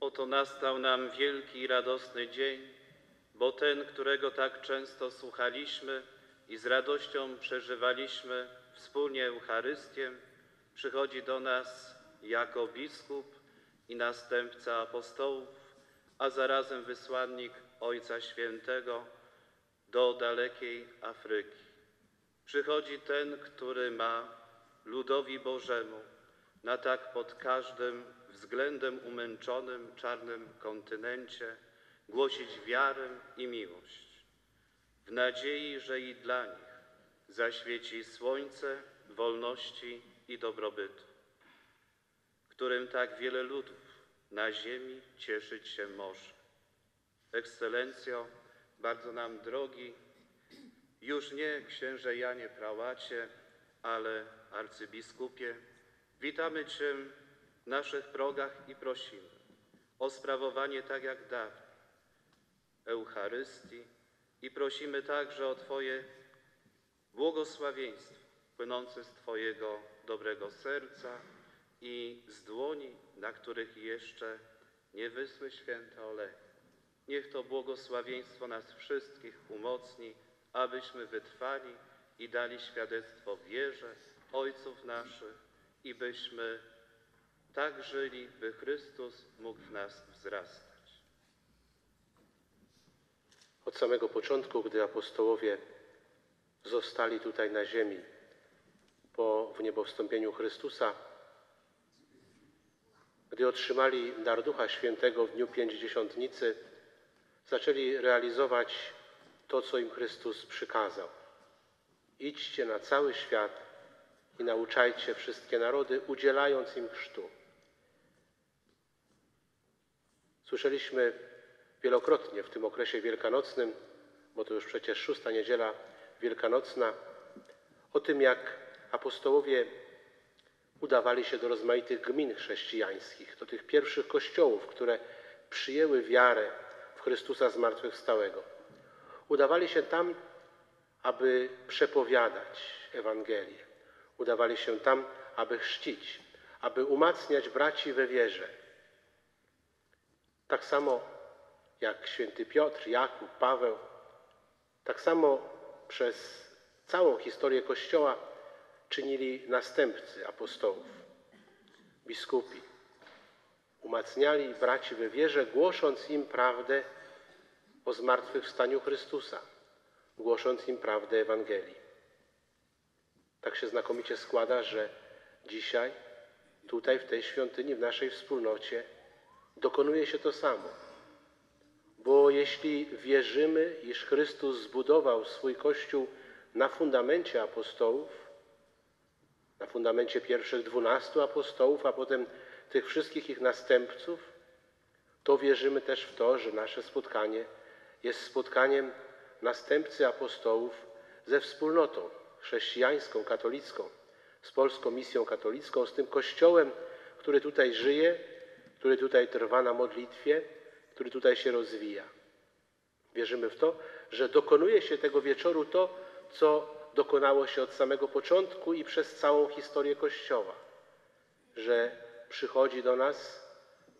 Oto nastał nam wielki i radosny dzień, bo ten, którego tak często słuchaliśmy i z radością przeżywaliśmy wspólnie Eucharystię, przychodzi do nas jako biskup i następca apostołów, a zarazem wysłannik Ojca Świętego do dalekiej Afryki. Przychodzi ten, który ma ludowi Bożemu na tak pod każdym względem umęczonym czarnym kontynencie głosić wiarę i miłość, w nadziei, że i dla nich zaświeci słońce wolności i dobrobytu, którym tak wiele ludów na ziemi cieszyć się może. Ekscelencjo, bardzo nam drogi, już nie księże Janie Prałacie, ale arcybiskupie, witamy Cię w naszych progach i prosimy o sprawowanie tak jak dawniej Eucharystii i prosimy także o Twoje błogosławieństwo płynące z Twojego dobrego serca i z dłoni, na których jeszcze nie wysły święte oleje. Niech to błogosławieństwo nas wszystkich umocni, abyśmy wytrwali i dali świadectwo wierze ojców naszych i byśmy tak żyli, by Chrystus mógł w nas wzrastać. Od samego początku, gdy apostołowie zostali tutaj na ziemi po wniebowstąpieniu Chrystusa, gdy otrzymali dar Ducha Świętego w dniu Pięćdziesiątnicy, zaczęli realizować to, co im Chrystus przykazał. Idźcie na cały świat i nauczajcie wszystkie narody, udzielając im chrztu. Słyszeliśmy wielokrotnie w tym okresie wielkanocnym, bo to już przecież szósta niedziela wielkanocna, o tym, jak apostołowie udawali się do rozmaitych gmin chrześcijańskich, do tych pierwszych kościołów, które przyjęły wiarę w Chrystusa zmartwychwstałego. Udawali się tam, aby przepowiadać Ewangelię. Udawali się tam, aby chrzcić, aby umacniać braci we wierze. Tak samo jak święty Piotr, Jakub, Paweł, tak samo przez całą historię Kościoła czynili następcy apostołów, biskupi. Umacniali braci we wierze, głosząc im prawdę o zmartwychwstaniu Chrystusa, głosząc im prawdę Ewangelii. Tak się znakomicie składa, że dzisiaj, tutaj w tej świątyni, w naszej wspólnocie, dokonuje się to samo. Bo jeśli wierzymy, iż Chrystus zbudował swój Kościół na fundamencie apostołów, na fundamencie pierwszych dwunastu apostołów, a potem tych wszystkich ich następców, to wierzymy też w to, że nasze spotkanie jest spotkaniem następcy apostołów ze wspólnotą chrześcijańską, katolicką, z polską misją katolicką, z tym Kościołem, który tutaj żyje, który tutaj trwa na modlitwie, który tutaj się rozwija. Wierzymy w to, że dokonuje się tego wieczoru to, co dokonało się od samego początku i przez całą historię Kościoła, że przychodzi do nas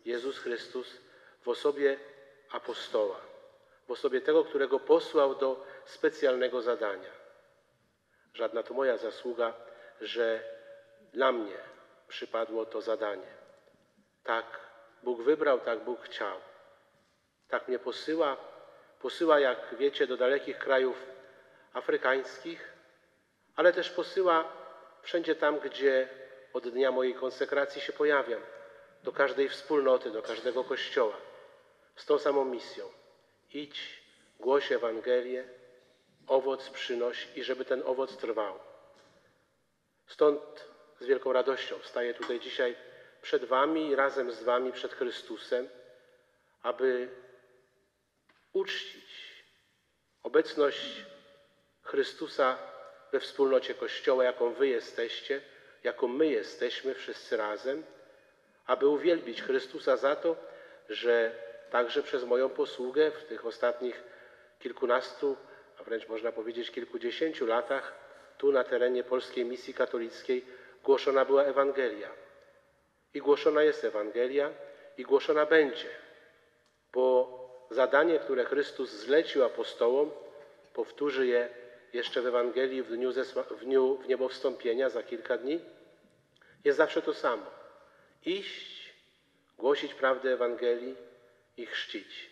Jezus Chrystus w osobie apostoła, w osobie tego, którego posłał do specjalnego zadania. Żadna to moja zasługa, że dla mnie przypadło to zadanie. Tak Bóg wybrał, tak Bóg chciał. Tak mnie posyła, posyła, jak wiecie, do dalekich krajów afrykańskich, ale też posyła wszędzie tam, gdzie od dnia mojej konsekracji się pojawiam, do każdej wspólnoty, do każdego kościoła, z tą samą misją. Idź, głoś Ewangelię, owoc przynoś i żeby ten owoc trwał. Stąd z wielką radością wstaję tutaj dzisiaj przed Wami i razem z Wami przed Chrystusem, aby uczcić obecność Chrystusa we wspólnocie Kościoła, jaką Wy jesteście, jaką my jesteśmy wszyscy razem, aby uwielbić Chrystusa za to, że także przez moją posługę w tych ostatnich kilkunastu, wręcz można powiedzieć kilkudziesięciu latach, tu na terenie polskiej misji katolickiej głoszona była Ewangelia. I głoszona jest Ewangelia, i głoszona będzie, bo zadanie, które Chrystus zlecił apostołom, powtórzy je jeszcze w Ewangelii w dniu, w dniu w niebowstąpienia za kilka dni, jest zawsze to samo. Iść, głosić prawdę Ewangelii i chrzcić.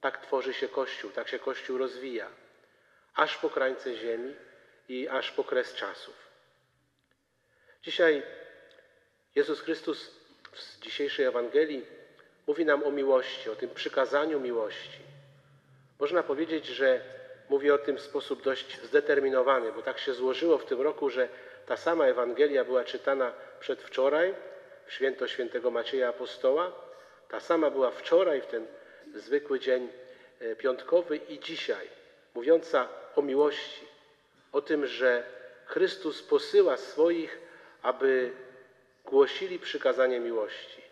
Tak tworzy się Kościół, tak się Kościół rozwija, aż po krańce ziemi i aż po kres czasów. Dzisiaj Jezus Chrystus w dzisiejszej Ewangelii mówi nam o miłości, o tym przykazaniu miłości. Można powiedzieć, że mówi o tym w sposób dość zdeterminowany, bo tak się złożyło w tym roku, że ta sama Ewangelia była czytana przedwczoraj, w święto świętego Macieja Apostoła, ta sama była wczoraj, w ten zwykły dzień e, piątkowy i dzisiaj, mówiąca o miłości, o tym, że Chrystus posyła swoich, aby głosili przykazanie miłości.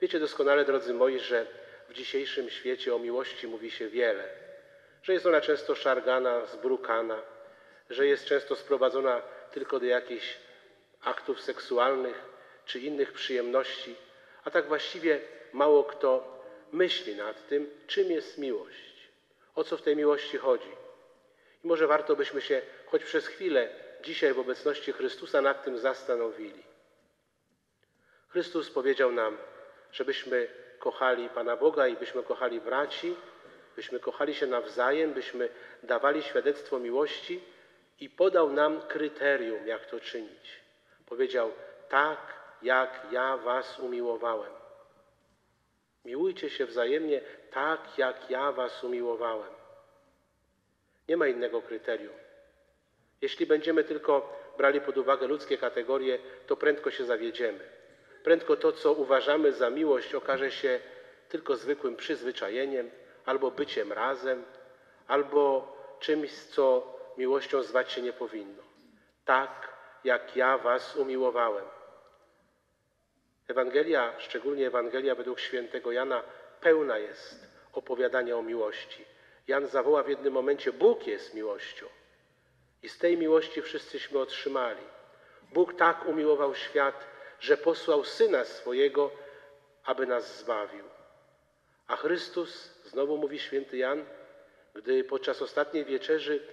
Wiecie doskonale, drodzy moi, że w dzisiejszym świecie o miłości mówi się wiele, że jest ona często szargana, zbrukana, że jest często sprowadzona tylko do jakichś aktów seksualnych czy innych przyjemności, a tak właściwie mało kto myśli nad tym, czym jest miłość, o co w tej miłości chodzi. I może warto byśmy się choć przez chwilę dzisiaj w obecności Chrystusa nad tym zastanowili. Chrystus powiedział nam, żebyśmy kochali Pana Boga i byśmy kochali braci, byśmy kochali się nawzajem, byśmy dawali świadectwo miłości i podał nam kryterium, jak to czynić. Powiedział: Tak, jak ja Was umiłowałem. Miłujcie się wzajemnie tak, jak ja Was umiłowałem. Nie ma innego kryterium. Jeśli będziemy tylko brali pod uwagę ludzkie kategorie, to prędko się zawiedziemy. Prędko to, co uważamy za miłość, okaże się tylko zwykłym przyzwyczajeniem, albo byciem razem, albo czymś, co miłością zwać się nie powinno. Tak, jak ja Was umiłowałem. Ewangelia, szczególnie Ewangelia według świętego Jana, pełna jest opowiadania o miłości. Jan zawoła w jednym momencie: Bóg jest miłością. I z tej miłości wszyscyśmy otrzymali. Bóg tak umiłował świat, że posłał syna swojego, aby nas zbawił. A Chrystus, znowu mówi święty Jan, gdy podczas ostatniej wieczerzy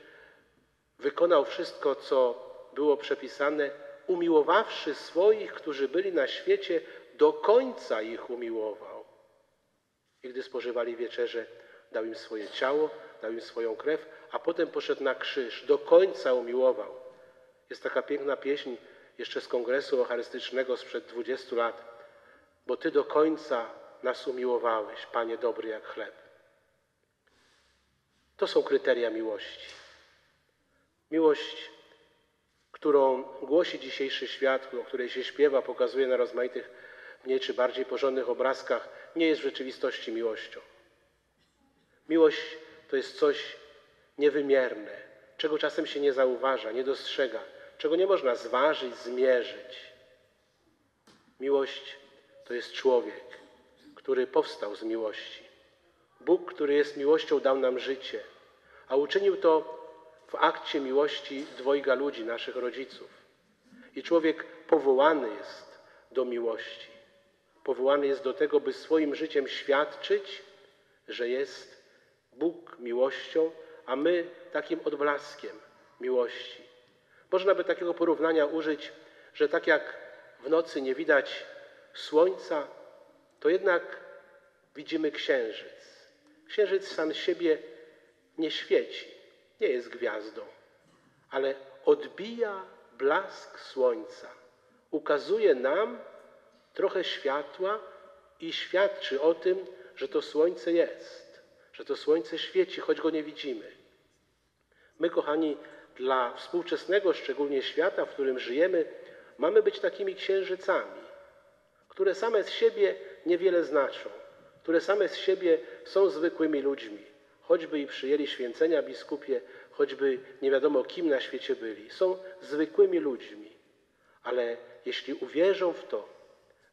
wykonał wszystko, co było przepisane, umiłowawszy swoich, którzy byli na świecie, do końca ich umiłował. I gdy spożywali wieczerze, dał im swoje ciało, dał im swoją krew, a potem poszedł na krzyż, do końca umiłował. Jest taka piękna pieśń jeszcze z kongresu eucharystycznego sprzed 20 lat, bo Ty do końca nas umiłowałeś, Panie dobry jak chleb. To są kryteria miłości. Miłość, którą głosi dzisiejszy świat, o której się śpiewa, pokazuje na rozmaitych mniej czy bardziej porządnych obrazkach, nie jest w rzeczywistości miłością. Miłość to jest coś niewymierne, czego czasem się nie zauważa, nie dostrzega, czego nie można zważyć, zmierzyć. Miłość to jest człowiek, który powstał z miłości. Bóg, który jest miłością, dał nam życie, a uczynił to w akcie miłości dwojga ludzi, naszych rodziców. I człowiek powołany jest do miłości. Powołany jest do tego, by swoim życiem świadczyć, że jest Bóg miłością, a my takim odblaskiem miłości. Można by takiego porównania użyć, że tak jak w nocy nie widać słońca, to jednak widzimy księżyc. Księżyc sam siebie nie świeci, nie jest gwiazdą, ale odbija blask słońca. Ukazuje nam trochę światła i świadczy o tym, że to słońce jest, że to słońce świeci, choć go nie widzimy. My, kochani, dla współczesnego, szczególnie świata, w którym żyjemy, mamy być takimi księżycami, które same z siebie niewiele znaczą, które same z siebie są zwykłymi ludźmi, choćby i przyjęli święcenia biskupie, choćby nie wiadomo kim na świecie byli. Są zwykłymi ludźmi, ale jeśli uwierzą w to,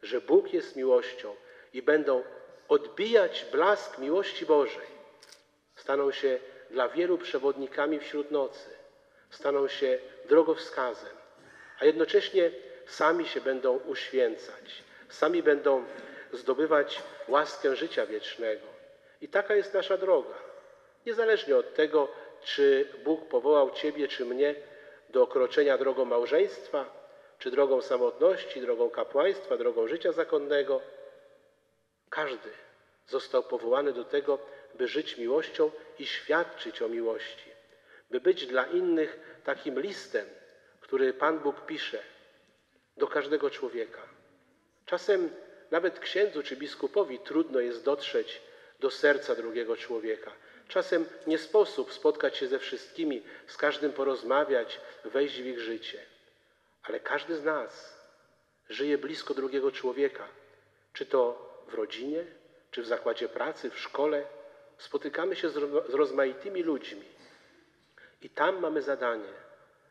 że Bóg jest miłością i będą odbijać blask miłości Bożej, staną się dla wielu przewodnikami wśród nocy, staną się drogowskazem, a jednocześnie sami się będą uświęcać, sami będą zdobywać łaskę życia wiecznego. I taka jest nasza droga. Niezależnie od tego, czy Bóg powołał Ciebie czy mnie do okroczenia drogą małżeństwa, czy drogą samotności, drogą kapłaństwa, drogą życia zakonnego, każdy został powołany do tego, by żyć miłością i świadczyć o miłości, by być dla innych takim listem, który Pan Bóg pisze do każdego człowieka. Czasem nawet księdzu czy biskupowi trudno jest dotrzeć do serca drugiego człowieka. Czasem nie sposób spotkać się ze wszystkimi, z każdym porozmawiać, wejść w ich życie. Ale każdy z nas żyje blisko drugiego człowieka, czy to w rodzinie, czy w zakładzie pracy, w szkole. Spotykamy się z ro- z rozmaitymi ludźmi. I tam mamy zadanie,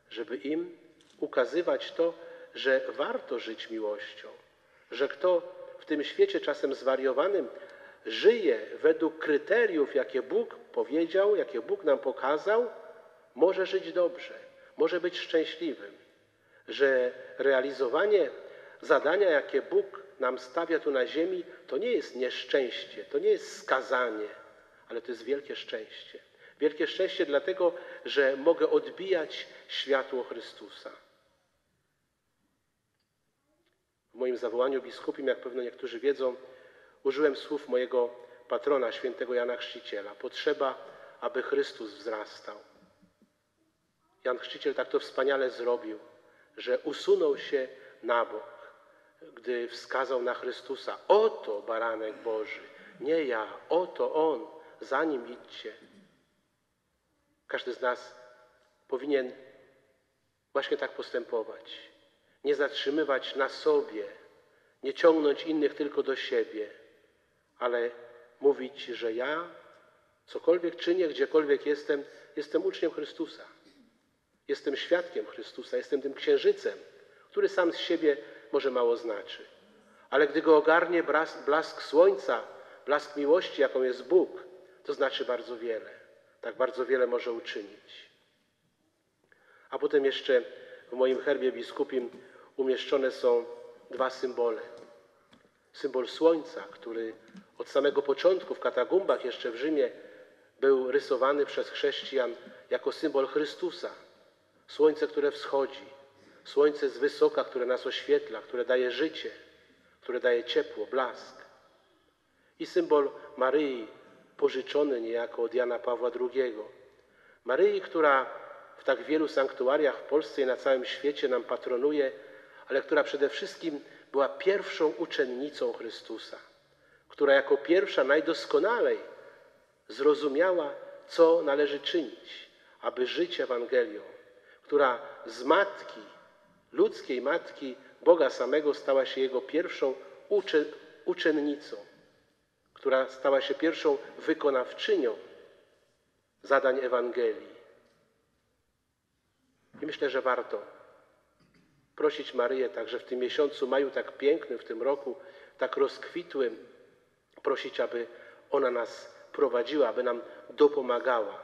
żeby im ukazywać to, że warto żyć miłością, że kto w tym świecie czasem zwariowanym żyje według kryteriów, jakie Bóg powiedział, jakie Bóg nam pokazał, może żyć dobrze, może być szczęśliwym, że realizowanie zadania, jakie Bóg nam stawia tu na ziemi, to nie jest nieszczęście, to nie jest skazanie, ale to jest wielkie szczęście. Wielkie szczęście dlatego, że mogę odbijać światło Chrystusa. W moim zawołaniu biskupim, jak pewno niektórzy wiedzą, użyłem słów mojego patrona, świętego Jana Chrzciciela. Potrzeba, aby Chrystus wzrastał. Jan Chrzciciel tak to wspaniale zrobił, że usunął się na bok, gdy wskazał na Chrystusa. Oto baranek Boży, nie ja, oto On, za nim idźcie. Każdy z nas powinien właśnie tak postępować. Nie zatrzymywać na sobie, nie ciągnąć innych tylko do siebie, ale mówić, że ja cokolwiek czynię, gdziekolwiek jestem, jestem uczniem Chrystusa. Jestem świadkiem Chrystusa, jestem tym księżycem, który sam z siebie może mało znaczy. Ale gdy go ogarnie blask, blask słońca, blask miłości, jaką jest Bóg, to znaczy bardzo wiele. Tak bardzo wiele może uczynić. A potem jeszcze w moim herbie biskupim umieszczone są dwa symbole. Symbol słońca, który od samego początku w katakumbach jeszcze w Rzymie był rysowany przez chrześcijan jako symbol Chrystusa. Słońce, które wschodzi, słońce z wysoka, które nas oświetla, które daje życie, które daje ciepło, blask. I symbol Maryi, pożyczony niejako od Jana Pawła II. Maryi, która w tak wielu sanktuariach w Polsce i na całym świecie nam patronuje, ale która przede wszystkim była pierwszą uczennicą Chrystusa, która jako pierwsza najdoskonalej zrozumiała, co należy czynić, aby żyć Ewangelią, która z matki, ludzkiej matki Boga samego stała się jego pierwszą ucze, uczennicą, która stała się pierwszą wykonawczynią zadań Ewangelii. I myślę, że warto prosić Maryję także w tym miesiącu maju tak pięknym, w tym roku tak rozkwitłym, prosić, aby ona nas prowadziła, aby nam dopomagała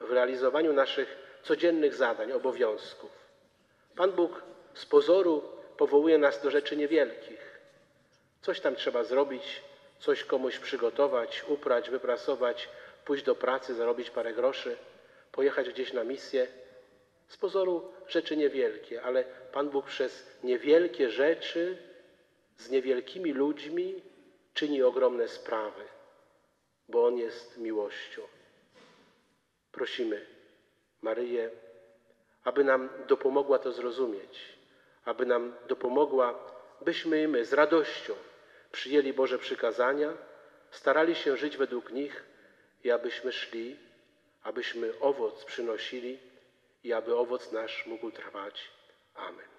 w realizowaniu naszych codziennych zadań, obowiązków. Pan Bóg z pozoru powołuje nas do rzeczy niewielkich. Coś tam trzeba zrobić, coś komuś przygotować, uprać, wyprasować, pójść do pracy, zarobić parę groszy, pojechać gdzieś na misję. Z pozoru rzeczy niewielkie, ale Pan Bóg przez niewielkie rzeczy z niewielkimi ludźmi czyni ogromne sprawy, bo On jest miłością. Prosimy Maryję, aby nam dopomogła to zrozumieć, aby nam dopomogła, byśmy i my z radością przyjęli Boże przykazania, starali się żyć według nich i abyśmy szli, abyśmy owoc przynosili i aby owoc nasz mógł trwać. Amen.